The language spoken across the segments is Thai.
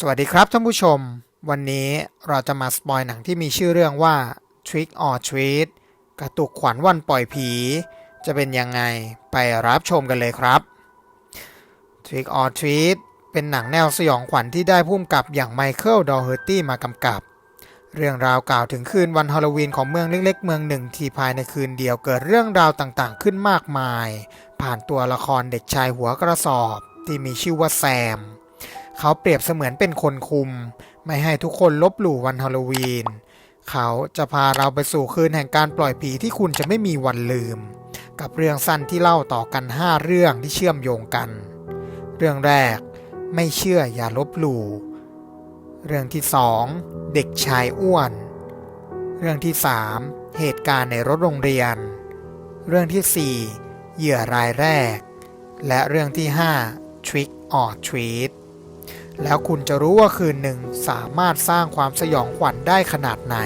สวัสดีครับท่านผู้ชม วันนี้เราจะมาสปอยหนังที่มีชื่อเรื่องว่า Trick or Treat กระตุกขวัญวันปล่อยผี จะเป็นยังไงไปรับชมกันเลยครับ Trick or Treat เป็นหนังแนวสยองขวัญที่ได้พุ่มกับอย่างไมเคิลดอเฮอร์ตี้มากำกับ เรื่องราวกล่าวถึงคืนวันฮาโลวีนของเมืองเล็กๆ เมืองหนึ่งที่ภายในคืนเดียวเกิดเรื่องราวต่างๆ ขึ้นมากมาย ผ่านตัวละครเด็กชายหัวกระสอบที่มีชื่อว่าแซม เขาเปรียบเสมือนเป็นคนคุม ไม่ให้ทุกคนลบหลู่วันฮาโลวีน เขาจะพาเราไปสู่คืนแห่งการปล่อยผีที่คุณจะไม่มีวันลืม กับเรื่องสั้นที่เล่าต่อกัน 5 เรื่องที่เชื่อมโยงกัน เรื่องแรก ไม่เชื่ออย่าลบหลู่ เรื่องที่ 2 เด็กชายอ้วน เรื่องที่ 3 เหตุการณ์ในรถโรงเรียน เรื่องที่ 4 เหยื่อรายแรก และเรื่องที่ 5 Trick or Treat แล้วคุณจะรู้ว่าคืนหนึ่งสามารถสร้างความสยองขวัญได้ขนาดไหน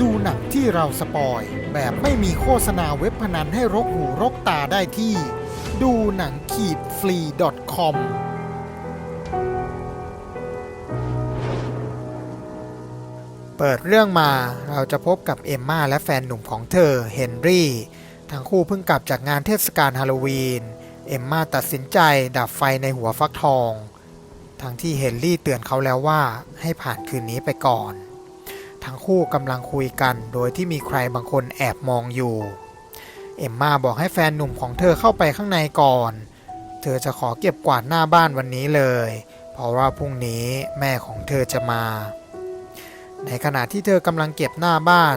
ดูหนังที่เราสปอยแบบไม่มีโฆษณาเว็บพนันให้รกหูรกตาได้ที่ ดูหนังขีดฟรี .com เปิดเรื่องมาเราจะพบกับเอมมาและแฟนหนุ่มของเธอ เฮนรี่ ทั้งคู่เพิ่งกลับจากงานเทศกาลฮาโลวีน เอมมาตัดสินใจดับไฟในหัวฟักทอง ทั้งที่เฮนรี่เตือนเขาแล้วว่าให้ผ่านคืนนี้ไปก่อน ทั้งคู่กำลังคุยกันโดยที่มีใครบางคนแอบมองอยู่ เอมมาบอกให้แฟนหนุ่มของเธอเข้าไปข้างในก่อน เธอจะขอเก็บกวาดหน้าบ้านวันนี้เลย เพราะว่าพรุ่งนี้แม่ของเธอจะมา ในขณะที่เธอกำลังเก็บหน้าบ้าน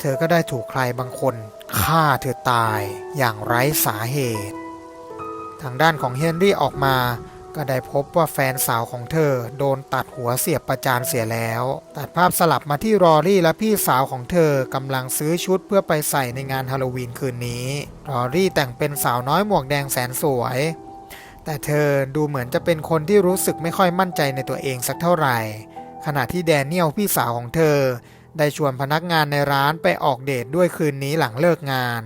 เธอก็ได้ถูกใครบางคนฆ่าเธอตายอย่างไร้สาเหตุ ทางด้านของเฮนรี่ออกมา ก็ได้พบว่าแฟนสาวของเธอ โดนตัดหัวเสียบประจานเสียแล้ว ตัดภาพสลับมาที่รอรี่และพี่สาวของเธอกำลังซื้อชุดเพื่อไปใส่ในงานฮาโลวีนคืนนี้ รอรี่แต่งเป็นสาวน้อยหมวกแดงแสนสวย แต่เธอดูเหมือนจะเป็นคนที่รู้สึกไม่ค่อยมั่นใจในตัวเองสักเท่าไหร่ ขณะที่แดเนียลพี่สาวของเธอ ได้ชวนพนักงานในร้านไปออกเดทด้วยคืนนี้หลังเลิกงาน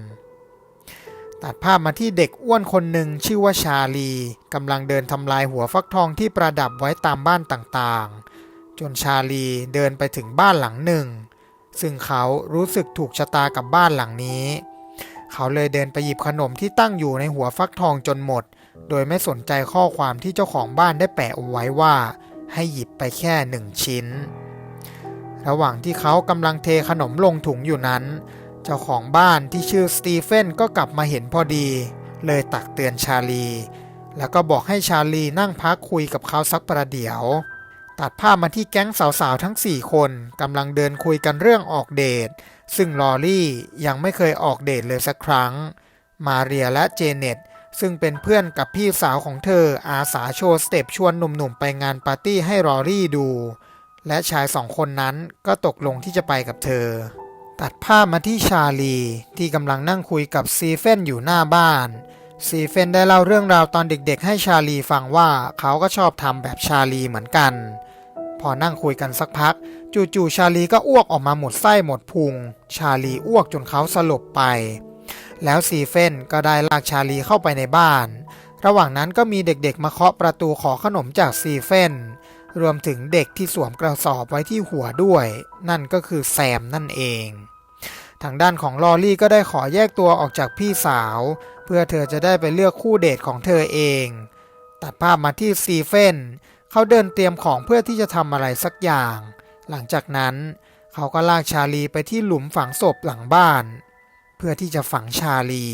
ตัดภาพมาที่เด็กอ้วนคนหนึ่งชื่อว่าชาลีกำลังเดินทำลายหัวฟักทองที่ประดับไว้ตามบ้านต่างๆ จนชาลีเดินไปถึงบ้านหลังหนึ่ง ซึ่งเขารู้สึกถูกชะตากับบ้านหลังนี้ เขาเลยเดินไปหยิบขนมที่ตั้งอยู่ในหัวฟักทองจนหมด โดยไม่สนใจข้อความที่เจ้าของบ้านได้แปะเอาไว้ว่า ให้หยิบไปแค่หนึ่งชิ้น ระหว่างที่เขากำลังเทขนมลงถุงอยู่นั้น เจ้าของบ้านที่ชื่อสตีเฟนก็กลับมาเห็นพอดี เลยตักเตือนชาลี แล้วก็บอกให้ชาลีนั่งพักคุยกับเขาสักประเดี๋ยว ตัดภาพมาที่แก๊งสาวๆทั้ง 4 คนกำลังเดินคุยกันเรื่องออกเดท ซึ่งลอรี่ยังไม่เคยออกเดทเลยสักครั้ง มาเรียและเจเน็ตซึ่งเป็นเพื่อนกับพี่สาวของเธออาสาโชว์สเต็ปชวนหนุ่มๆไปงานปาร์ตี้ให้รอรี่ดู และชายสองคนนั้นก็ตกลงที่จะไปกับเธอ ตัดภาพมาที่ชาลี ที่กำลังนั่งคุยกับซีเฟนอยู่หน้าบ้าน ซีเฟนได้เล่าเรื่องราวตอนเด็กๆ ให้ชาลีฟังว่าเขาก็ชอบทำแบบชาลีเหมือนกัน พอนั่งคุยกันสักพัก จู่ๆชาลีก็อ้วกออกมาหมดไส้หมดพุง ชาลีอ้วกจนเขาสลบไป แล้วซีเฟนก็ได้ลากชาลีเข้าไปในบ้าน ระหว่างนั้นก็มีเด็กๆ มาเคาะประตูขอขนมจากซีเฟนรวมถึงเด็กที่สวมกระสอบไว้ที่หัวด้วย นั่นก็คือแซมนั่นเอง ทางด้านของลอรี่ก็ได้ขอแยกตัวออกจากพี่สาว เพื่อเธอจะได้ไปเลือกคู่เดทของเธอเอง ตัดภาพมาที่ซีเฟนเขาเดินเตรียมของเพื่อที่จะทำอะไรสักอย่าง หลังจากนั้น เขาก็ลากชาลีไปที่หลุมฝังศพหลังบ้าน เพื่อที่จะฝังชาลี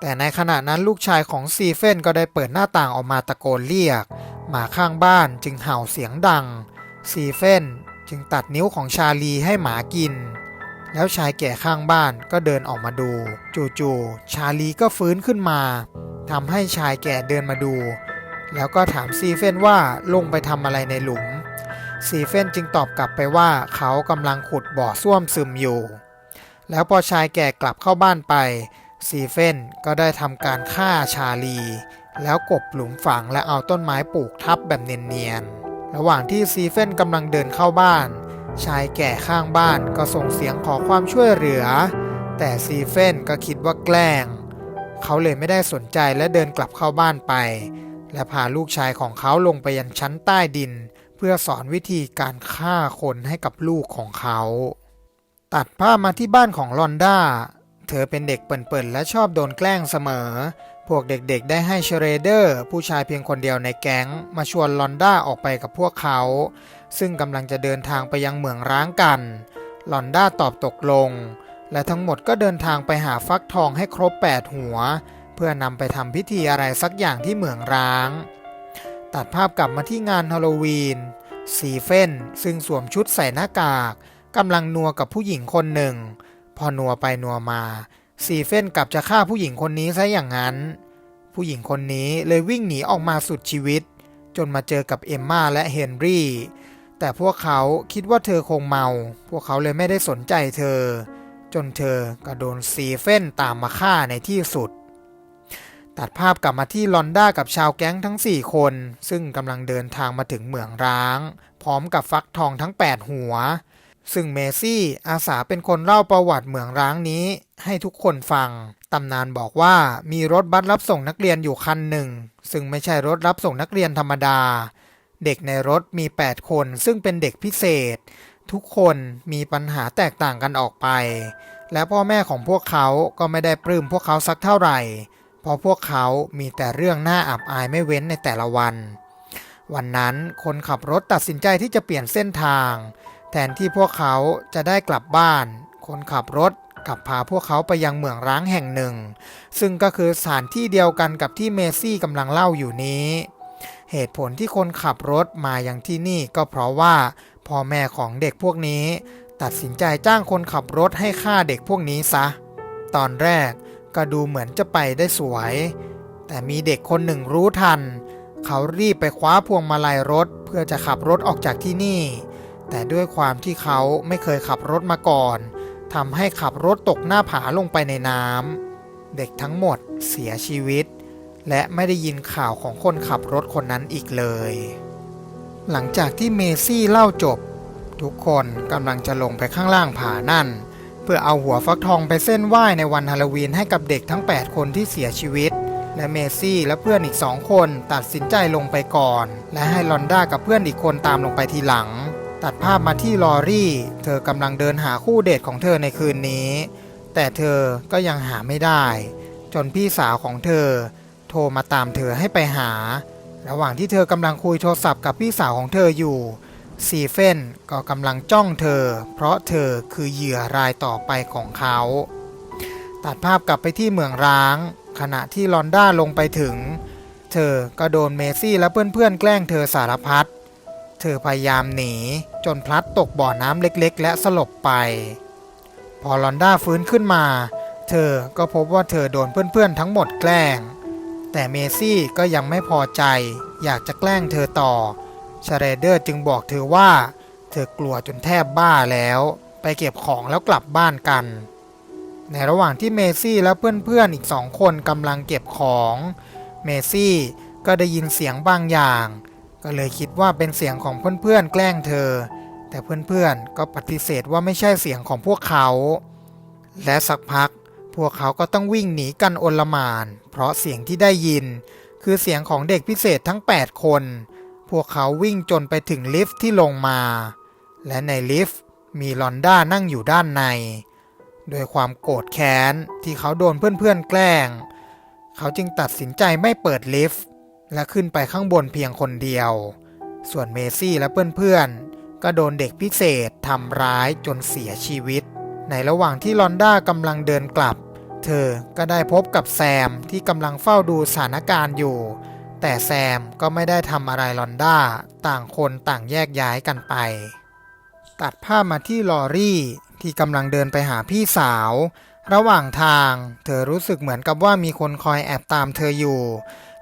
แต่ในขณะนั้นลูกชายของซีเฟนก็ได้เปิดหน้าต่างออกมาตะโกนเรียก หมาข้างบ้านจึงเห่าเสียงดัง ซีเฟนจึงตัดนิ้วของชาลีให้หมากิน แล้วชายแก่ข้างบ้านก็เดินออกมาดู จู่ๆชาลีก็ฟื้นขึ้นมาทำให้ชายแก่เดินมาดู แล้วก็ถามซีเฟนว่าลงไปทำอะไรในหลุม ซีเฟนจึงตอบกลับไปว่าเขากำลังขุดบ่อส้วมซึมอยู่ แล้วพอชายแก่กลับเข้าบ้านไปซีเฟนก็ได้ทำการฆ่าชาลี แล้วกบหลุมฝังและเอาต้นไม้ปลูกทับแบบเนียนๆ ระหว่างที่ซีเฟนกำลังเดินเข้าบ้าน ชายแก่ข้างบ้านก็ส่งเสียงขอความช่วยเหลือ แต่ซีเฟนก็คิดว่าแกล้ง เขาเลยไม่ได้สนใจและเดินกลับเข้าบ้านไป และพาลูกชายของเขาลงไปยันชั้นใต้ดิน เพื่อสอนวิธีการฆ่าคนให้กับลูกของเขา ตัดภาพมาที่บ้านของลอนด้า เธอเป็นเด็กเปิ่นๆและชอบโดนแกล้งเสมอ พวกเด็กๆ ได้ให้เชเรเดอร์ ผู้ชายเพียงคนเดียวในแก๊ง มาชวนลอนด้าออกไปกับพวกเขา ซึ่งกำลังจะเดินทางไปยังเหมืองร้างกัน หลอนด้าตอบตกลง และทั้งหมดก็เดินทางไปหาฟักทองให้ครบ 8 หัว เพื่อนำไปทำพิธีอะไรสักอย่างที่เหมืองร้าง ตัดภาพกลับมาที่งานฮาโลวีนซีเฟนซึ่งสวมชุดใส่หน้ากากกำลังนัวกับผู้หญิงคนหนึ่ง พอนัวไปนัวมาซีเฟนกลับจะฆ่าผู้หญิงคนนี้ซะอย่างนั้น ผู้หญิงคนนี้เลยวิ่งหนีออกมาสุดชีวิต จนมาเจอกับเอมมาและเฮนรี่ แต่พวกเขาคิดว่าเธอคงเมา พวกเขาเลยไม่ได้สนใจเธอ จนเธอก็โดนซีเฟนตามมาฆ่าในที่สุด ตัดภาพกลับมาที่ลอนด้ากับชาวแก๊งทั้ง 4 คน ซึ่งกำลังเดินทางมาถึงเหมืองร้าง พร้อมกับฟักทองทั้ง 8 หัว ซึ่งเมซี่อาสาเป็นคนเล่าประวัติเหมืองร้างนี้ ให้ทุกคนฟัง ตำนานบอกว่ามีรถบัสรับส่งนักเรียนอยู่คันหนึ่ง ซึ่งไม่ใช่รถรับส่งนักเรียนธรรมดา เด็กในรถมี 8 คน ซึ่งเป็นเด็กพิเศษ ทุกคนมีปัญหาแตกต่างกันออกไป และพ่อแม่ของพวกเขาก็ไม่ได้ปลื้มพวกเขาสักเท่าไหร่ เพราะพวกเขามีแต่เรื่องน่าอับอายไม่เว้นในแต่ละวัน วันนั้นคนขับรถตัดสินใจที่จะเปลี่ยนเส้นทาง แทนที่พวกเขาจะได้กลับบ้าน คนขับรถกลับพาพวกเขาไปยังเหมืองร้างแห่งหนึ่ง ซึ่งก็คือสถานที่เดียวกันกับที่เมซี่กำลังเล่าอยู่นี้ เหตุผลที่คนขับรถมายังที่นี่ก็เพราะว่าพ่อแม่ของเด็กพวกนี้ ตัดสินใจจ้างคนขับรถให้ฆ่าเด็กพวกนี้ซะ ตอนแรกก็ดูเหมือนจะไปได้สวย แต่มีเด็กคนหนึ่งรู้ทัน เขารีบไปคว้าพวงมาลัยรถ เพื่อจะขับรถออกจากที่นี่ แต่ด้วยความที่เขาไม่เคยขับรถมาก่อนทำให้ขับรถตกหน้าผาลงไปในน้ำเด็กทั้งหมดเสียชีวิต และไม่ได้ยินข่าวของคนขับรถคนนั้นอีกเลย หลังจากที่เมซี่เล่าจบ ทุกคนกำลังจะลงไปข้างล่างผานั่น เพื่อเอาหัวฟักทองไปเส้นไหว้ในวันฮาโลวีนให้กับเด็กทั้ง 8 คนที่เสียชีวิต และเมซี่และเพื่อนอีกสองคนตัดสินใจลงไปก่อน และให้ลอนด้ากับเพื่อนอีกคนตามลงไปทีหลัง ตัดภาพมาที่ลอรี่ เธอกำลังเดินหาคู่เดทของเธอในคืนนี้ แต่เธอก็ยังหาไม่ได้ จนพี่สาวของเธอ ทรมาตามเธอให้ไปหา ระหว่างที่เธอกำลังคุยโทรศัพท์กับพี่สาวของเธออยู่ซีเฟนก็กำลังจ้องเธอ เพราะเธอคือเหยื่อรายต่อไปของเขา ตัดภาพกลับไปที่เมืองร้าง ขณะที่ลอนด้าลงไปถึง เธอก็โดนเมซี่และเพื่อนๆ แกล้งเธอสารพัด เธอพยายามหนีจนพลัดตกบ่อน้ำเล็กๆ และสลบไป พอลอนด้าฟื้นขึ้นมา เธอก็พบว่าเธอโดนเพื่อนๆ ทั้งหมดแกล้ง แต่เมซี่ก็ยังไม่พอใจ อยากจะแกล้งเธอต่อชเรเดอร์จึงบอกเธอว่า เธอกลัวจนแทบบ้าแล้ว ไปเก็บของแล้วกลับบ้านกัน ในระหว่างที่เมซี่และเพื่อนๆอีกสองคนกำลังเก็บของ เมซี่ก็ได้ยินเสียงบางอย่าง ก็เลยคิดว่าเป็นเสียงของเพื่อนๆแกล้งเธอ แต่เพื่อนๆก็ปฏิเสธว่าไม่ใช่เสียงของพวกเขา และสักพัก พวกเขาก็ต้องวิ่งหนีกันโอลมาน เพราะเสียงที่ได้ยิน คือเสียงของเด็กพิเศษทั้ง 8 คน พวกเขาวิ่งจนไปถึงลิฟต์ที่ลงมา และในลิฟต์มีลอนด้านั่งอยู่ด้านใน โดยความโกรธแค้นที่เขาโดนเพื่อนๆแกล้ง เขาจึงตัดสินใจไม่เปิดลิฟต์และขึ้นไปข้างบนเพียงคนเดียว ส่วนเมซี่และเพื่อนๆ ก็โดนเด็กพิเศษทำร้ายจนเสียชีวิต ในระหว่างที่ลอนด้ากำลังเดินกลับ เธอก็ได้พบกับแซมที่กำลังเฝ้าดูสถานการณ์อยู่ แต่แซมก็ไม่ได้ทำอะไรลอนด้า ต่างคนต่างแยกย้ายกันไป ตัดภาพมาที่ลอรี่ที่กำลังเดินไปหาพี่สาว ระหว่างทาง เธอรู้สึกเหมือนกับว่ามีคนคอยแอบตามเธออยู่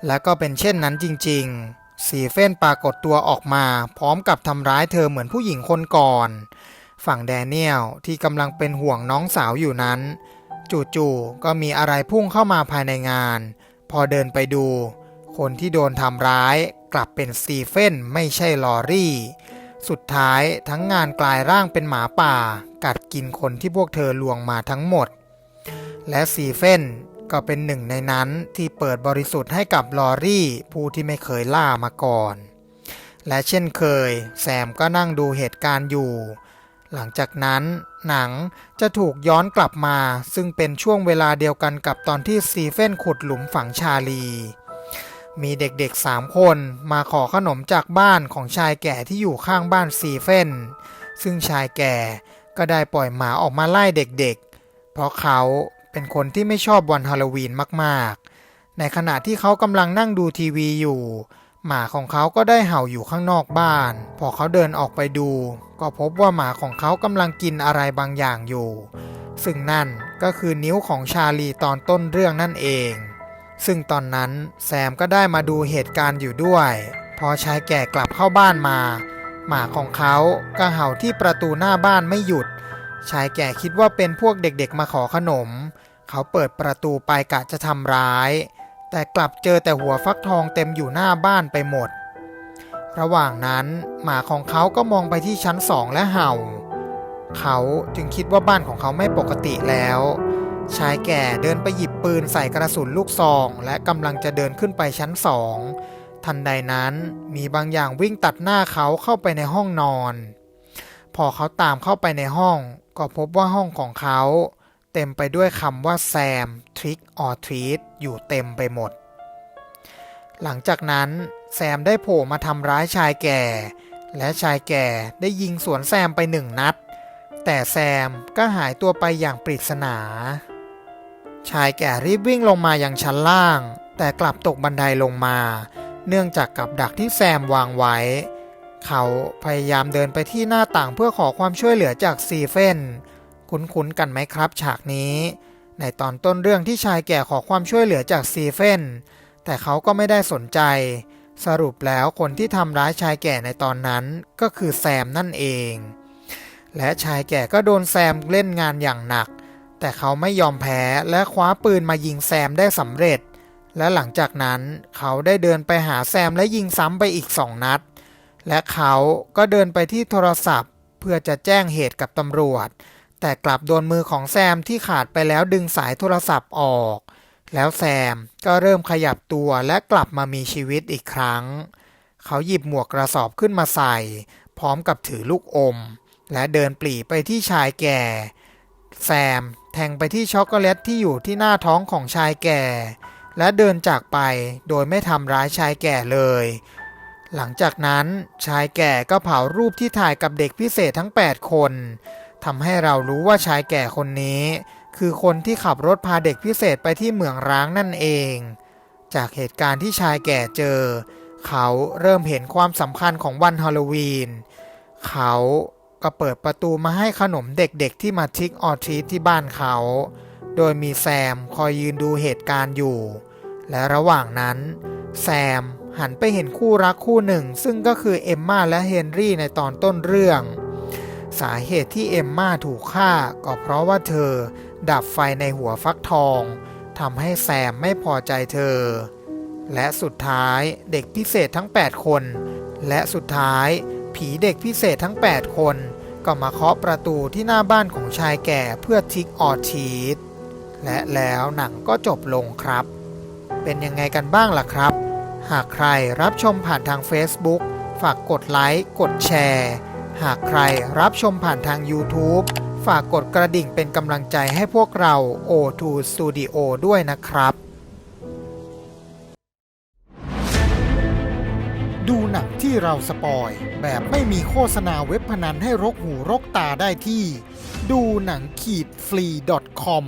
และก็เป็นเช่นนั้นจริง ๆ สีเฟนปรากฏตัวออกมา พร้อมกับทำร้ายเธอเหมือนผู้หญิงคนก่อน ฝั่งแดเนียลที่กำลังเป็นห่วงน้องสาวอยู่นั้น จู่ๆก็มีอะไรพุ่งเข้ามาภายในงาน พอเดินไปดู คนที่โดนทำร้ายกลับเป็นสตีเฟนไม่ใช่ลอรี่ สุดท้ายทั้งงานกลายร่างเป็นหมาป่า กัดกินคนที่พวกเธอลวงมาทั้งหมด และสตีเฟนก็เป็นหนึ่งในนั้นที่เปิดบริสุทธิ์ให้กับลอรี่ผู้ที่ไม่เคยล่ามาก่อน และเช่นเคย แซมก็นั่งดูเหตุการณ์อยู่ หลังจากนั้นหนังจะถูกย้อนกลับมา ซึ่งเป็นช่วงเวลาเดียวกันกับตอนที่ซีเฟนขุดหลุมฝังชาลี มีเด็กๆสามคนมาขอขนมจากบ้านของชายแก่ที่อยู่ข้างบ้านซีเฟนซึ่งชายแก่ก็ได้ปล่อยหมาออกมาไล่เด็กๆ เพราะเขาเป็นคนที่ไม่ชอบวันฮาโลวีนมากๆ ในขณะที่เขากำลังนั่งดูทีวีอยู่ หมาของเขาก็ได้เห่าอยู่ข้างนอกบ้าน พอเขาเดินออกไปดู ก็พบว่าหมาของเขากำลังกินอะไรบางอย่างอยู่ ซึ่งนั่นก็คือนิ้วของชาลีตอนต้นเรื่องนั่นเอง ซึ่งตอนนั้นแซมก็ได้มาดูเหตุการณ์อยู่ด้วย พอชายแก่กลับเข้าบ้านมา หมาของเขาก็เห่าที่ประตูหน้าบ้านไม่หยุด ชายแก่คิดว่าเป็นพวกเด็กๆมาขอขนม เขาเปิดประตูไปกะจะทำร้าย แต่กลับเจอแต่หัวฟักทองเต็มอยู่หน้าบ้านไปหมด ระหว่างนั้นหมาของเขาก็มองไปที่ชั้นสองและเห่า เขาจึงคิดว่าบ้านของเขาไม่ปกติแล้ว ชายแก่เดินไปหยิบปืนใส่กระสุนลูกซอง และกำลังจะเดินขึ้นไปชั้นสองทันใดนั้นมีบางอย่างวิ่งตัดหน้าเขาเข้าไปในห้องนอน พอเขาตามเข้าไปในห้อง ก็พบว่าห้องของเขา เต็มไปด้วยคำว่าแซมทริกออทรีตอยู่เต็มไปหมด หลังจากนั้นแซมได้โผล่มาทำร้ายชายแก่ และชายแก่ได้ยิงสวนแซมไปหนึ่งนัด แต่แซมก็หายตัวไปอย่างปริศนา ชายแก่รีบวิ่งลงมาอยังชั้นล่าง แต่กลับตกบันไดลงมา เนื่องจากกับดักที่แซมวางไว้ เขาพยายามเดินไปที่หน้าต่างเพื่อขอความช่วยเหลือจากซีเฟน คุ้นๆกันไหมครับ ฉากนี้ ในตอนต้นเรื่องที่ชายแก่ขอความช่วยเหลือจากซีเฟนแต่เขาก็ไม่ได้สนใจ สรุปแล้วคนที่ทำร้ายชายแก่ในตอนนั้นก็คือแซมนั่นเอง และชายแก่ก็โดนแซมเล่นงานอย่างหนัก แต่เขาไม่ยอมแพ้และคว้าปืนมายิงแซมได้สำเร็จ และหลังจากนั้นเขาได้เดินไปหาแซมและยิงซ้ำไปอีกสองนัด และเขาก็เดินไปที่โทรศัพท์ เพื่อจะแจ้งเหตุกับตำรวจ แต่กลับโดนมือของแซมที่ขาดไปแล้วดึงสายโทรศัพท์ออก แล้วแซมก็เริ่มขยับตัวและกลับมามีชีวิตอีกครั้ง เขาหยิบหมวกกระสอบขึ้นมาใส่ พร้อมกับถือลูกอม และเดินปลีไปที่ชายแก่ แซมแทงไปที่ช็อกโกแลตที่อยู่ที่หน้าท้องของชายแก่ และเดินจากไปโดยไม่ทำร้ายชายแก่เลย หลังจากนั้นชายแก่ก็เผารูปที่ถ่ายกับเด็กพิเศษทั้ง 8 คน ทำให้เรารู้ว่าชายแก่คนนี้ คือคนที่ขับรถพาเด็กพิเศษไปที่เหมืองร้างนั่นเอง จากเหตุการณ์ที่ชายแก่เจอ เขาเริ่มเห็นความสำคัญของวันฮาโลวีน เขาก็เปิดประตูมาให้ขนมเด็กๆ ที่มาทิกออทีที่บ้านเขา โดยมีแซมคอยยืนดูเหตุการณ์อยู่ และระหว่างนั้น แซมหันไปเห็นคู่รักคู่หนึ่ง ซึ่งก็คือเอมมาและเฮนรี่ในตอนต้นเรื่อง สาเหตุที่เอมมาถูกฆ่าก็เพราะว่าเธอ ดับไฟในหัวฟักทองทำให้แซมไม่พอใจเธอ และสุดท้ายเด็กพิเศษทั้ง 8 คน และสุดท้ายผีเด็กพิเศษทั้ง 8 คน ก็มาเคาะประตูที่หน้าบ้านของชายแก่เพื่อทิกออทีสและแล้วหนังก็จบลงครับ เป็นยังไงกันบ้างล่ะครับ หากใครรับชมผ่านทาง Facebook ฝากกดไลค์ กดแชร์ หากใครรับชมผ่านทาง YouTube ฝากกดกระดิ่งเป็นกำลังใจให้พวกเรา O2 Studio ด้วยนะครับ ดูหนังที่เราสปอยแบบไม่มีโฆษณาเว็บพนันให้รกหูรกตาได้ที่ ดูหนังขีดฟรี .com